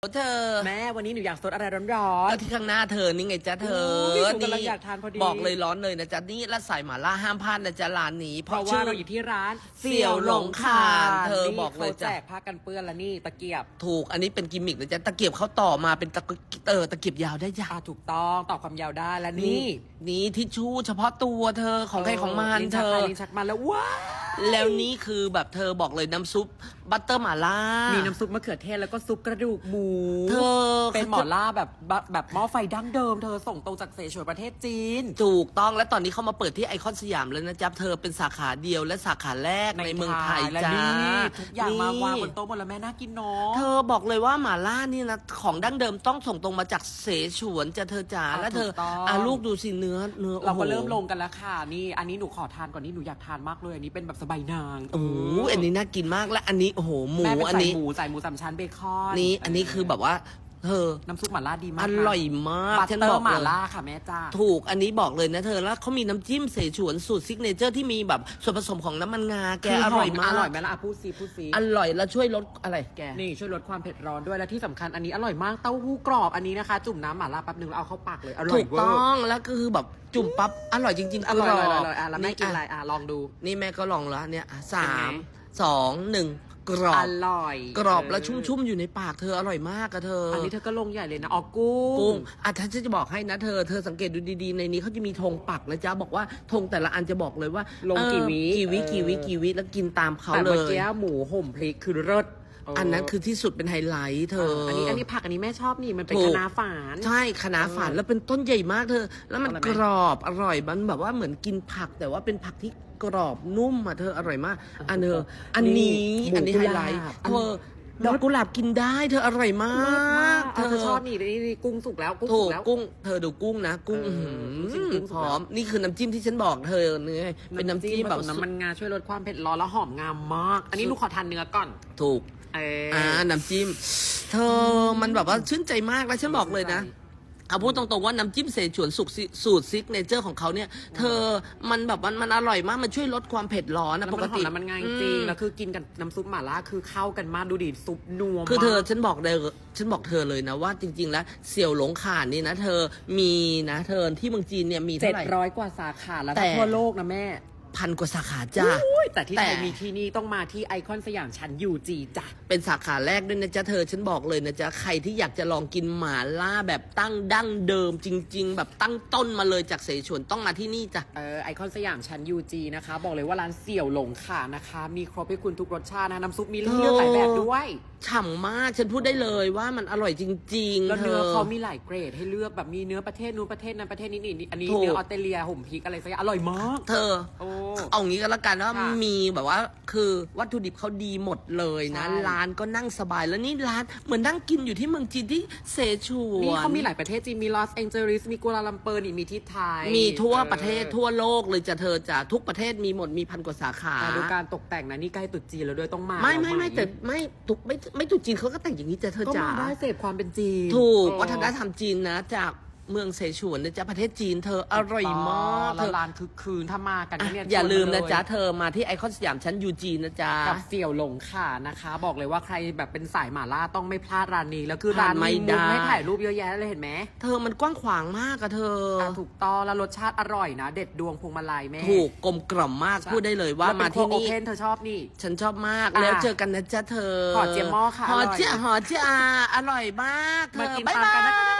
เธอแม่วันนี้หนูอยากสดอะไรร้อน ก็ที่ข้างหน้าเธอนี่ไงจ๊ะเธออุ๊ยหนูกำลังอยากทานพอดี บอกเลยร้อนเลยนะจ๊ะนี่และสายหมาล่าห้ามพลาดนะจ๊ะร้านนี้ๆ เพราะว่าเราอยู่ที่ร้านเสี่ยวหลงคานเธอนี่บอกเลยขาจ้ะแจกผ้ากันเปื้อนและนี่ตะเกียบถูกอันนี้เป็นกิมมิกนะจ๊ะตะเกียบเขาต่อมาเป็นตะเกียบเออตะเกียบยาวได้จ้ะอ่าถูกต้องตอบความยาวได้และนี่นี่นี่ทิชชู่เฉพาะตัวเธอของใครของมันลิ้เธชักอไปลิ้นชักมาแล้วว้าว แล้วนี่คือแบบเธอบอกเลยน้ำซุป บัตเตอร์หม่าล่ามีมีน้ำซุปมะเขือเทศแล้วก็ซุปกระดูกหมู เธอเป็นหมอล่าแบบแบบแบบหม้อไฟดั้งเดิม เธอส่งตรงจากเสฉวนประเทศจีน ถูกต้องและตอนนี้เขามาเปิดที่ไอคอนสยามแล้วนะจ๊ะเธอเป็นสาขาเดียวและสาขาแรกในเมืองไทยและจ้านี่ทุกอย่างมาวางบนนี่โต๊ะหมดแล้วแม่น่ากินเนาะ เธอบอกเลยว่าหม่าล่านี่นะของดั้งเดิมต้องส่งตรงมาจากเสฉวนจะเธอจ๋าอะแล้วเธอถูกต้อง อะลูกดูสิเนื้อเนื้อเราก็โอ้โห เริ่มลงกันแล้วค่ะ นี่ อันนี้หนูขอทานก่อนนี่หนูอยากทานมากเลย อันนี้เป็นแบบสบายนาง โอ้โหอันนี้น่ากินมากและอันนี้โอ้โหหมูแม่เป็นอันใส่นี้หมูใส่หมูสามชั้นเบคอนนี่อันนี้คือแบบว่าเธอน้ำซุปหม่าล่าดีมาอกร่อยมากบัตฉันเตอบอร์กหม่าเลย ล่าค่ะแม่จ้า ถูกอันนี้บอกเลยนะเธอแล้วเขามีน้ำจิ้มเสฉวนสูตรซิกเนเจอร์ที่มีแบบส่วนผสมของน้ำมันงาแกคืออร่อยมาก อร่อยไหมล่ะอะพูดซีพูดซีอร่อยแล้วช่วยลดอะไรแก นี่ช่วยลดความเผ็ดร้อนด้วยและที่สำคัญอันนี้อร่อยมากเต้าหู้กรอบอันนี้นะคะ จุ่มน้ำหม่าล่าแป๊บนึงแล้วเอาเข้าปากเลยอร่อถูยกเวอต้ร์องแล้วก็คือแบบจุ่มปั๊บอร่อยจริงๆอร่อยกอบร่อยอร่อยอะแล้วแม่กินอะไรอ่อะลองดู นี่แม่ก็ลองแล้วเนี่ยอะสาเป็นไงมสองหนึ่ง กรออบร่อยกรอบแล้วเชุ่มๆ อยู่ในปากเธออร่อยมากอะเธออัอันนี้เธอก็ลงใหญ่เลยนะอ๋อกุ้งกุ้งอะถ้าฉันจะบอกให้นะเธอ เธอสังเกตดูดีๆ ในนี้เขาจะมีธงปักนะจ๊ะบอกว่าธงแต่ละอันจะบอกเลยว่าลงกี่วิเออกี่วิเออกี่วิกี่วิแล้วกินตามเขาแต่เลเมื่อยกี้หมูห่มพริกคือเลิศเอันนั้นคือที่สุดเป็นไฮไลท์เธออัอันนี้อันนี้ผักอันนี้แม่ชอบนี่มันเป็นถูกคะน้าฝาน ใช่คณะฝานเออแล้วเป็นต้นใหญ่มากเธอ แล้วมันอร่อยไหมกรอบอร่อยมันแบบว่าเหมือนกินผักแต่ว่าเป็นผักที่ กรอบนุ่มอะเธออร่อยมาก อันเธออันนี้หมูอันนี้ไฮไลท์กุหลาบเธอดอกกุหลาบกินได้เธออร่อยมาก เธอชอบนี่นี่นี่กุ้งสุกแล้วกุ้งถูสุกกแล้ว กุ้ง เธอดูกุ้งนะ กุ้งเออหือจริงๆกุ้งสุกหแล้วอม นี่คือน้ำจิ้มที่ฉันบอกเธอเนี่ยเป็นน้ำจิ้มแบบผสน้ำมันงาช่วยลดความเผ็ดร้อนแล้วหอมงามมาก อันนี้หนูขอทานเนื้อก่อน ถูก เอออ่าน้ำจิ้ม เธอมันแบบว่าชื่นใจมากแล้วฉันบอกเลยนะ เอาพูดตรงๆว่าน้ำจิ้มเสฉวนสุกซิสูตรซิกเนเจอร์ของเขาเนี่ย เธอมันแบบมันมันอร่อยมาก มันช่วยลดความเผ็ดร้อนแล้นะวปมันกหอติมแล้วมันง่ายจริง แล้วคือกินกับน้ำซุปหม่าล่าคือเข้ากันมากดูดิซุปนัวมากคือเธอฉันบอกเลยฉันบอกเธอเลยนะว่าจริง ๆ แล้วเสี่ยวหลงข่านนี่นะ เธอมีนะ เธอที่เมืองจีนเนี่ยมีเจ็เท่าดไหร่ร้อยกว่าสาขาแล้วแต่ทั่วโลกนะแม่ พันกว่าสาขาจ้า อุ้ยแต่ที่ไทยแต่ มีที่นี่ต้องมาที่ไอคอนสยามชั้นยูจีจ้ะ เป็นสาขาแรกด้วยนะจ๊ะเธอฉันบอกเลยนะจ๊ะใครที่อยากจะลองกินหมาล่าแบบตั้งดั้งเดิมจริง ๆ แบบตั้งต้นมาเลยจากเสฉวนต้องมาที่นี่จ้ะ เออไอคอนสยามชั้นยูจีนะคะ บอกเลยว่าร้านเสี่ยวหลงค่ะนะคะ มีครบให้คุณทุกรสชาตินะน้ำซุปมีให้เลือกหลายแบบด้วย ฉ่ำมากฉันพูดได้เลยว่ามันอร่อยจริงๆแล้วเนื้อธ เขามีหลายเกรดให้เลือกแบบมีเนื้อประเทศนู้นประเทศนั้นประเทศนี้นี่อันนี้ถูก เนื้อออสเตรเลียห่มพริกอะไรสักอย่างอร่อยมาก เธอ โอ้เอางี้ก็แล้วกันว่าค่ะมีแบบว่า คือวัตถุดิบเขาดีหมดเลยนะ ใช่ ร้านก็นั่งสบายแล้วนี่ร้านเหมือนนั่งกินอยู่ที่เมืองจีนที่เสฉวนนี่เขามีหลายประเทศจริงมีลอสแองเจลิสมีกัวลาลัมเปอร์นี่มีที่ไทยมีทั่วประเทศออทั่วโลกเลยจะเธอจะทุกประเทศมีหมดมีพันกว่าสาขา แต่ดูการตกแต่งนะนี่ใกล้ตรุษจีนแล้วด้วยต้องมาไม่ไม่แล้วหไม่แต่ไม่ถูกไม่ไม่ถูกจีนเขาก็แต่งอย่างนี้จะเธอก็จ๋ามาได้เสพความเป็นจีน ถูกเออ วัฒนธรรมจีนนะจาก เมืองเสฉวนนะจ๊ะประเทศจีนเธออร่อยมากแล้เธวอร้านคือคืนถ้ามากันอะเนี่ยอย่าชวนลืมเลนะจ๊ะเธอมาที่ไอคอนสยามชั้นยูจีนะจ๊ะกับเสี่ยวหลงค่ะนะคะ บอกเลยว่าใครแบบเป็นสายหม่าล่าต้องไม่พลาดร้านนี้แล้วคือพลาร้าดนไม่มีมุมได้ให้ถ่ายรูปเยอะแยะเลยเห็นไหมเธอมันกว้างขวางมากอะเธอออะถูกต้องแล้วรสชาติอร่อยนะ เด็ดดวงพวงมาลัยแม่ถูกกลมกล่อมมากพูดได้เลยว่าแล้วเป็มาโคที่โอนี่เพนเธอชอบนี่ฉันชอบมากอะแล้วเจอกันนะจ๊ะเธอหอเจี๊ยบหม้อค่ะหออร่อยเจี๊ยบหอเจี๊ยบอร่อยมากเธมาอกินบ๊ายตามบากันนะคะย